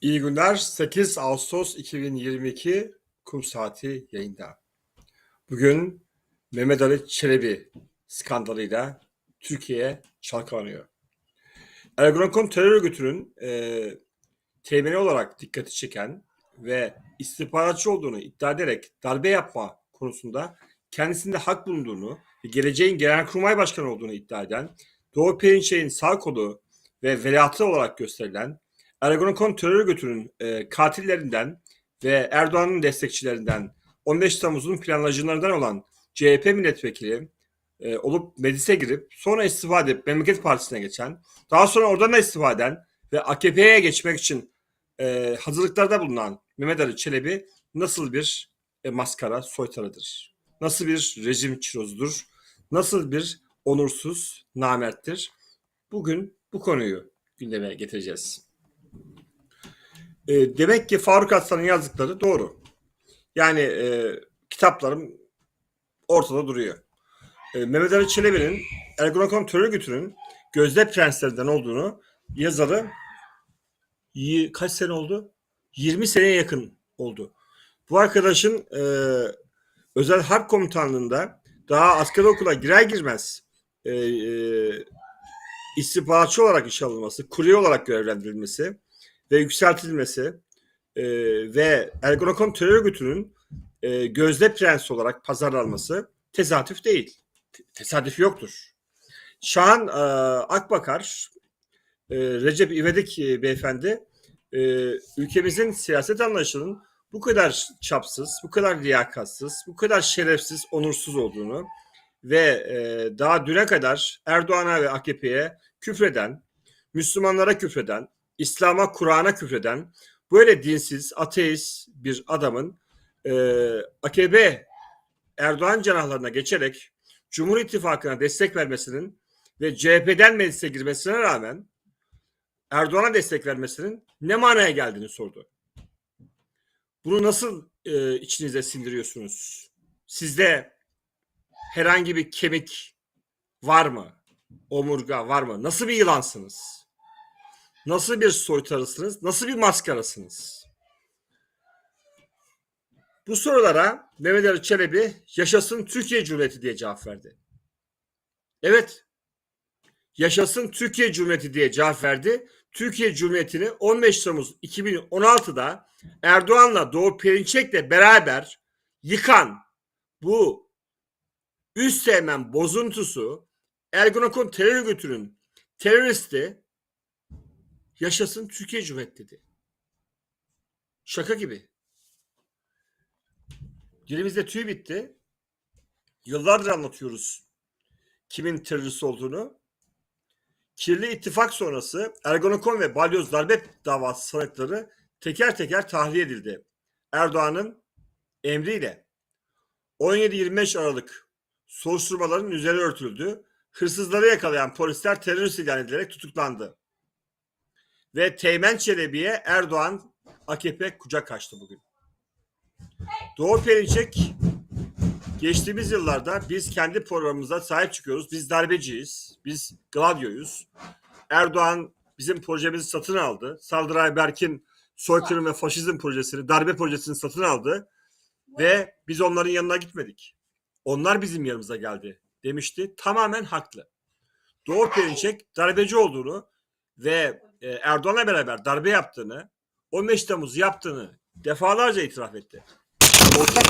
İyi günler. 8 Ağustos 2022 kum saati yayında. Bugün Mehmet Ali Çelebi skandalıyla Türkiye çalkalanıyor. Ergonokon terör örgütünün e, temeli olarak dikkati çeken ve istihbaratçı olduğunu iddia ederek darbe yapma konusunda kendisinde hak bulunduğunu ve geleceğin genelkurmay başkanı olduğunu iddia eden Doğu Perinçek'in sağ kolu ve veliahtı olarak gösterilen Ergonokon terör örgütünün e, katillerinden ve Erdoğan'ın destekçilerinden 15 Temmuz'un planlacılarından olan CHP milletvekili e, olup meclise girip sonra istifa edip Memleket Partisi'ne geçen, daha sonra oradan da istifa eden ve AKP'ye geçmek için e, hazırlıklarda bulunan Mehmet Ali Çelebi nasıl bir e, maskara soytarıdır? Nasıl bir rejim çirozudur? Nasıl bir onursuz namerttir? Bugün bu konuyu gündeme getireceğiz. E, demek ki Faruk Aslan'ın yazdıkları doğru. Yani e, kitaplarım ortada duruyor. E, Mehmet Ali Çelebi'nin Ergonokon terör örgütünün gözde prenslerinden olduğunu yazarı y- kaç sene oldu? 20 seneye yakın oldu. Bu arkadaşın e, özel harp komutanlığında daha askeri okula girer girmez e, e, istihbaratçı olarak işe alınması, kurye olarak görevlendirilmesi ve yükseltilmesi e, ve Ergonokon terör örgütünün e, gözde prens olarak pazarlanması tesadüf değil. Te- Tesadüf yoktur. Şahan e, Akbakar, e, Recep İvedik e, beyefendi e, ülkemizin siyaset anlayışının bu kadar çapsız, bu kadar liyakatsız, bu kadar şerefsiz, onursuz olduğunu ve e, daha düne kadar Erdoğan'a ve AKP'ye küfreden, Müslümanlara küfreden, İslam'a, Kur'an'a küfreden böyle dinsiz, ateist bir adamın e, AKP Erdoğan cenahlarına geçerek Cumhur İttifakı'na destek vermesinin ve CHP'den meclise girmesine rağmen Erdoğan'a destek vermesinin ne manaya geldiğini sordu. Bunu nasıl e, içinize sindiriyorsunuz? Sizde herhangi bir kemik var mı? Omurga var mı? Nasıl bir yılansınız? Nasıl bir soytarısınız? Nasıl bir maskarasınız? Bu sorulara Mehmet Ali Çelebi yaşasın Türkiye Cumhuriyeti diye cevap verdi. Evet. Yaşasın Türkiye Cumhuriyeti diye cevap verdi. Türkiye Cumhuriyeti'ni 15 Temmuz 2016'da Erdoğan'la Doğu Perinçek'le beraber yıkan bu üst sevmen bozuntusu Ergonokon terör örgütünün teröristi yaşasın Türkiye Cumhuriyeti dedi. Şaka gibi. Dilimizde tüy bitti. Yıllardır anlatıyoruz kimin terörist olduğunu. Kirli ittifak sonrası Ergonokon ve Balyoz darbe davası sanıkları teker teker tahliye edildi. Erdoğan'ın emriyle 17-25 Aralık soruşturmaların üzeri örtüldü. Hırsızları yakalayan polisler terörist ilan edilerek tutuklandı. Ve Teğmen Çelebi'ye Erdoğan AKP kucak açtı bugün. Doğu Perinçek geçtiğimiz yıllarda biz kendi programımıza sahip çıkıyoruz. Biz darbeciyiz. Biz Gladio'yuz. Erdoğan bizim projemizi satın aldı. Saldıray Berk'in soykırım ve faşizm projesini, darbe projesini satın aldı. Ve biz onların yanına gitmedik. Onlar bizim yanımıza geldi demişti. Tamamen haklı. Doğu Perinçek darbeci olduğunu ve e, Erdoğan'la beraber darbe yaptığını, 15 Temmuz yaptığını defalarca itiraf etti. Ortak